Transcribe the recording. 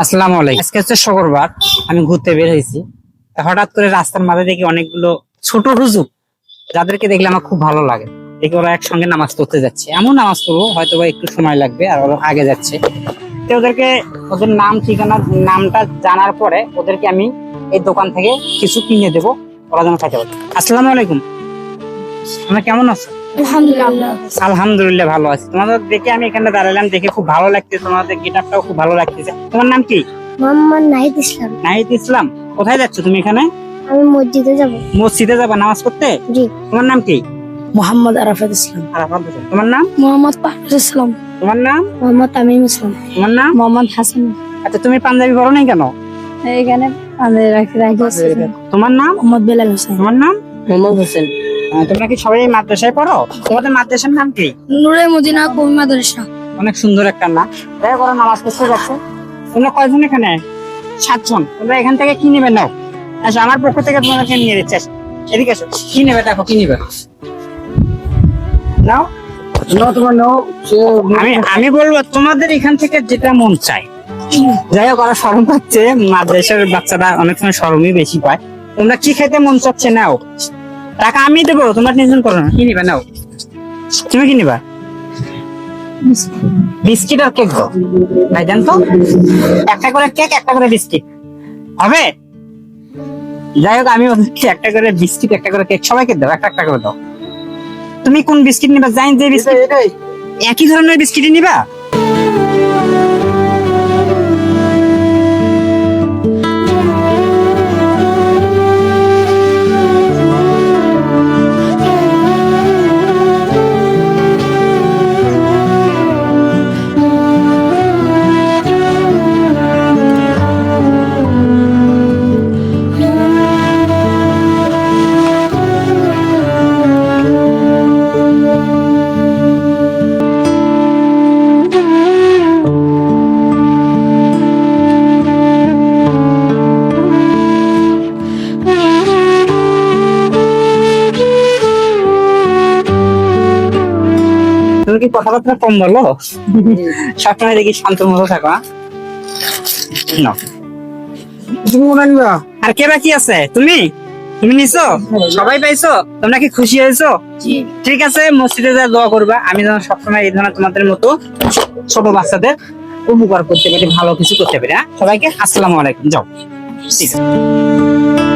আসসালামু আলাইকুম। আজকে হচ্ছে শুক্রবার, আমি ঘুরতে বের হয়েছি। হঠাৎ করে রাস্তার মাঝে দেখি অনেকগুলো ছোট রুজুক যাদেরকে দেখলে আমার খুব ভালো লাগে। দেখি ওরা একসঙ্গে নামাজ পড়তে যাচ্ছে। এমন নামাজ পড়ব হয়তো বা একটু সময় লাগবে আর ওরা আগে যাচ্ছে। তো ওদেরকে, ওদের নাম, ঠিকানা, নামটা জানার পরে ওদেরকে আমি এই দোকান থেকে কিছু কিনে দেবো। ওরা যেন খাইতে পারে। আসসালামু আলাইকুম। তোমরা কেমন আছো আলহামদুলিল্লাহ। আলহামদুলিল্লাহ ভালো আছি। তোমাদের দেখে আমি এখানে দাঁড়ালাম দেখে খুব ভালো লাগছে। তোমাদের গেটআপটাও খুব ভালো লাগতেছে। তোমার নাম কি? মোহাম্মদ নাহিদ ইসলাম। নাহিদ ইসলাম কোথায় যাচ্ছ তুমি এখানে? আমি মসজিদে যাব। মসজিদে যাবা নামাজ পড়তে? জি। তোমার নাম কি? মোহাম্মদ আরাফাত ইসলাম। আরাফাত হোসেন। তোমার নাম? মোহাম্মদ পারভেজ ইসলাম। তোমার নাম? মোহাম্মদ তামিম ইসলাম। তোমার নাম? মোহাম্মদ হাসান। আচ্ছা তুমি পাঞ্জাবি পড়ো নাই কেন? এখানে আমাদের রাখি রাখি। তোমার নাম? মোহাম্মদ বেলাল হোসেন। তোমার নাম? মোহাম্মদ হোসেন। তোমরা কি সবাই মাদ্রাসায় পড়ো? তোমাদের মাদ্রাসার নাম কি? নুরে মদিনা কবি মাদ্রাসা। অনেক সুন্দর একটা নাম। তাই করো নামাজ পড়তে যাচ্ছে। তোমরা কয়জন এখানে? সাতজন। তোমরা এখান থেকে কি নেবে নাও? আচ্ছা আমার পক্ষ থেকে তোমাদেরকে নিয়ে দিচ্ছে এদিকে এসো। কি নেবে দেখো কি নেবে? নাও। আমি আমি বলব তোমাদের এখান থেকে যেটা মন চাই যাই হোক ওরা সরম পাচ্ছে। মাদ্রাসার বাচ্চারা অনেক সময় সরমই বেশি পায়। তোমরা কি খেতে মন চাচ্ছে? নাও। টাকা আমি দেবো তোমরা টেনশন করো না। কি নিবা নাও? তুমি কি নিবা? বিস্কিট আর কেক দাও। ভাই জান তো। একটা করে কেক একটা করে বিস্কিট। হবে? যাই হোক আমি একটা করে বিস্কিট একটা করে কেক সবাইকে দাও একটা একটা করে দাও। তুমি কোন বিস্কিট নিবা? জানি যে বিস্কিট একই ধরনের বিস্কিট নিবা? তুমি কি কথাবার্তা কম বলো? সবসময় দেখি শান্ত মতো থাকো। আর কে বাকি আছে? তুমি? তুমি নিছো? সবাই পাইছো? তোমরা কি খুশি হয়েছো? ঠিক আছে মসজিদে যা দোয়া করবা আমি যেন সবসময় এই ধরনের তোমাদের মতো ছোট বাচ্চাদের উপকার করতে পারি ভালো কিছু করতে পারি হ্যাঁ সবাইকে আসসালামু আলাইকুম যাও। ঠিক আছে।